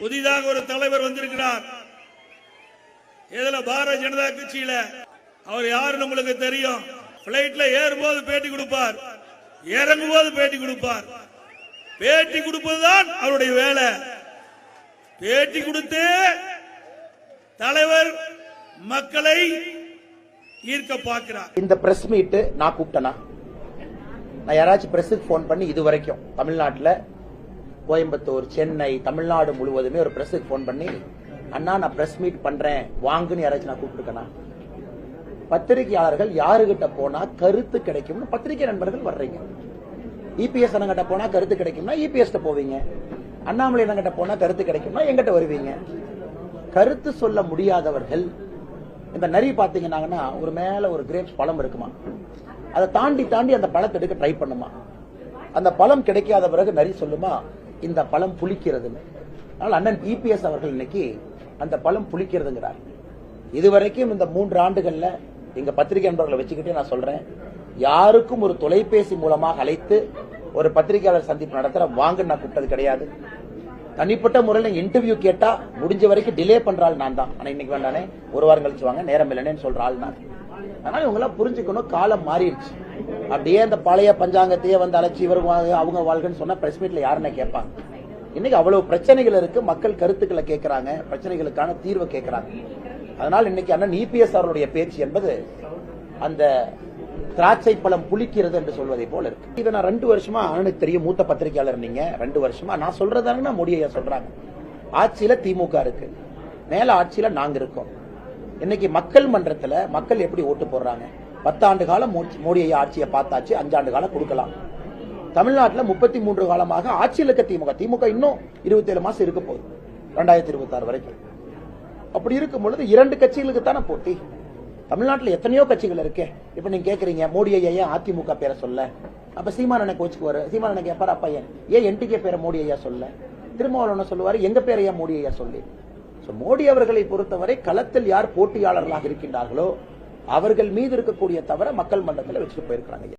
புதிதாக ஒரு தலைவர் வந்திருக்கிறார். இதுல பாரதிய ஜனதா கட்சியில? அவர் யாருன்னு உங்களுக்கு தெரியும்? பிளைட்ல ஏறும்போது பேட்டி கொடுப்பார். இறங்கும் போது பேட்டி கொடுப்பார். பேட்டி கொடுப்பதுதான் அவருடைய வேலை. பேட்டி கொடுத்து தலைவர் மக்களை ஈர்க்க பார்க்கிறார். இந்த பிரஸ் மீட் நான் கூப்பிட்டனா? நான் யாராச்சும் பிரஸுக்கு ஃபோன் பண்ணி இது வரைக்கும் தமிழ்நாட்டில் கோயம்புத்தூர் சென்னை தமிழ்நாடு முழுவதுமே ஒரு பிரஸுக்கு ஃபோன் பண்ணி அண்ணா நான் பிரஸ் மீட் பண்றேன். வாங்குன்னு யாராச்சும் நான் கூப்பிட்டுருக்கேனா? பத்திரிகையாளர்கள் யாருகிட்ட போனா கருத்து கிடைக்கும்னு பத்திரிகை நண்பர்கள் வர்றீங்க. இபிஎஸ் அண்ணங்கிட்ட போனா கருத்து கிடைக்கும்னா இபிஎஸ் போவீங்க. அண்ணாமலை அண்ணங்கிட்ட போனா கருத்து கிடைக்கும்னா எங்கிட்ட வருவீங்க. கருத்து சொல்ல முடியாதவர்கள் இந்த நரி பாத்தீங்கன்னாங்கன்னா ஒரு மேல ஒரு கிரேப்ஸ் பழம் இருக்குமா? அதை தாண்டி தாண்டி அந்த பழத்தை எடுக்க ட்ரை பண்ணுமா? அந்த பழம் கிடைக்காத பிறகு நரி சொல்லுமா இந்த பழம் புளிக்கிறதுன்னு. ஆனால் அண்ணன் இபிஎஸ் அவர்கள் இன்னைக்கு அந்த பழம் புளிக்கிறதுங்கிறார். இதுவரைக்கும் இந்த மூன்று ஆண்டுகள்ல எங்க பத்திரிகை நண்பர்களை வச்சுக்கிட்டே நான் சொல்றேன். யாருக்கும் ஒரு தொலைபேசி மூலமாக அழைத்து ஒரு பத்திரிகையாளர் சந்திப்பு நடத்துற வாங்க நான் கூப்பிட்டது கிடையாது. தனிப்பட்ட முறையில் இன்டர்வியூ கேட்டா முடிஞ்ச வரைக்கும் டிலே பண்றாள் நான் தான். ஆனா இன்னைக்கு வேண்டானே ஒரு வாரம் கழிச்சு வாங்க நேரம் இல்லைன்னு சொல்ற ஆள் நான். அதனால இவங்க எல்லாம் புரிஞ்சுக்கணும் காலம் மாறிடுச்சு. அப்படியே அந்த பழைய பஞ்சாங்கத்தையே வந்து அழைச்சி இவர் அவங்க வாழ்கன்னு சொன்னா பிரஸ் மீட்ல யாருன்னு கேட்பாங்க. இன்னைக்கு அவ்வளவு பிரச்சனைகள் இருக்கு. மக்கள் கருத்துக்களை கேட்கறாங்க பிரச்சனைகளுக்கான தீர்வை கேட்கறாங்க அதனால இன்னைக்கு அண்ணன் இபிஎஸ் அவருடைய பேச்சு என்பது அந்த திராட்சை பழம் புளிக்கிறது என்று சொல்வதை போல இருக்கு. இதை நான் ரெண்டு வருஷமா அண்ணனுக்கு தெரியும் மூத்த பத்திரிகையாளர் நீங்க ரெண்டு வருஷமா. நான் சொல்றதாங்க மோடி ஐயா சொல்றாங்க. ஆட்சியில திமுக இருக்கு. மேல ஆட்சியில நாங்க இருக்கோம். இன்னைக்கு மக்கள் மன்றத்துல மக்கள் எப்படி ஓட்டு போடுறாங்க? பத்தாண்டு காலம் மோடி- ஐயா ஆட்சியை பார்த்தாச்சு அஞ்சாண்டு காலம் கொடுக்கலாம். தமிழ்நாட்டுல முப்பத்தி மூன்று காலமாக ஆட்சியில் இருக்க திமுக. திமுக இன்னும் இருபத்தி ஏழு மாசம் இருக்க போகுது. ரெண்டாயிரத்தி இருபத்தி ஆறு வரைக்கும். அப்படி இருக்கும் பொழுது இரண்டு கட்சிகளுக்கு தானே போட்டி? தமிழ்நாட்டுல எத்தனையோ கட்சிகள் இருக்கே. இப்ப நீங்க கேக்குறீங்க மோடி ஐயா ஏன் அதிமுக பேரை சொல்ல? அப்ப சீமானனை கோச்சுக்குவாரு சீமானனை கேட்பாரு அப்பா ஏன்? ஏன் என்டிகே பேரை மோடி ஐயா சொல்ல? திருமாவளவன் சொல்லுவாரு எங்க பேரை ஏன் மோடி ஐயா சொல்லி? So, மோடி அவர்களை பொறுத்தவரை களத்தில் யார் போட்டியாளர்களாக இருக்கின்றார்களோ அவர்கள் மீது இருக்கக்கூடிய தவிர மக்கள் மன்றத்தில் வச்சுட்டு போயிருக்கிறாங்க.